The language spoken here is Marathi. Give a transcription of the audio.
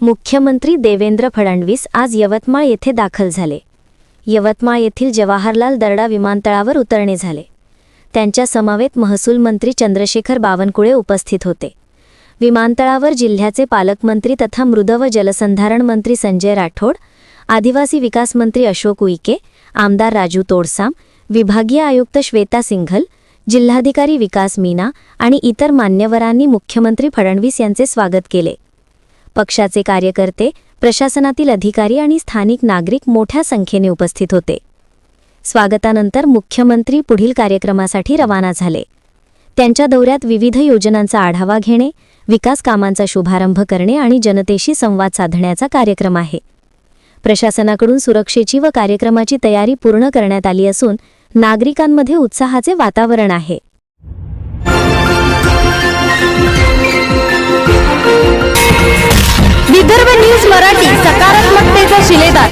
मुख्यमंत्री देवेंद्र फडणवीस आज यवतमाळ येथे दाखल झाले. यवतमाळ येथील जवाहरलाल दर्डा विमानतळावर उतरणे झाले. त्यांच्या समवेत महसूल मंत्री चंद्रशेखर बावनकुळे उपस्थित होते. विमानतळावर जिल्ह्याचे पालकमंत्री तथा मृद व जलसंधारण मंत्री संजय राठोड आदिवासी विकास मंत्री अशोक उईके आमदार राजू तोडसाम विभागीय आयुक्त श्वेता सिंघल जिल्हाधिकारी विकास मीना आणि इतर मान्यवरांनी मुख्यमंत्री फडणवीस यांचे स्वागत केले. पक्षाचे कार्यकर्ते प्रशासनातील अधिकारी आणि स्थानिक नागरिक मोठ्या संख्येने उपस्थित होते. स्वागतानंतर मुख्यमंत्री पुढील कार्यक्रमासाठी रवाना झाले. त्यांच्या दौऱ्यात विविध योजनांचा आढावा घेणे विकास कामांचा शुभारंभ करणे आणि जनतेशी संवाद साधण्याचा कार्यक्रम आहे. प्रशासनाकडून सुरक्षेची व कार्यक्रमाची तयारी पूर्ण करण्यात आली असून नागरिकांमध्ये उत्साहाचे वातावरण आहे. विदर्भ न्यूज मराठी सकारात्मकतेचा शिलेदार.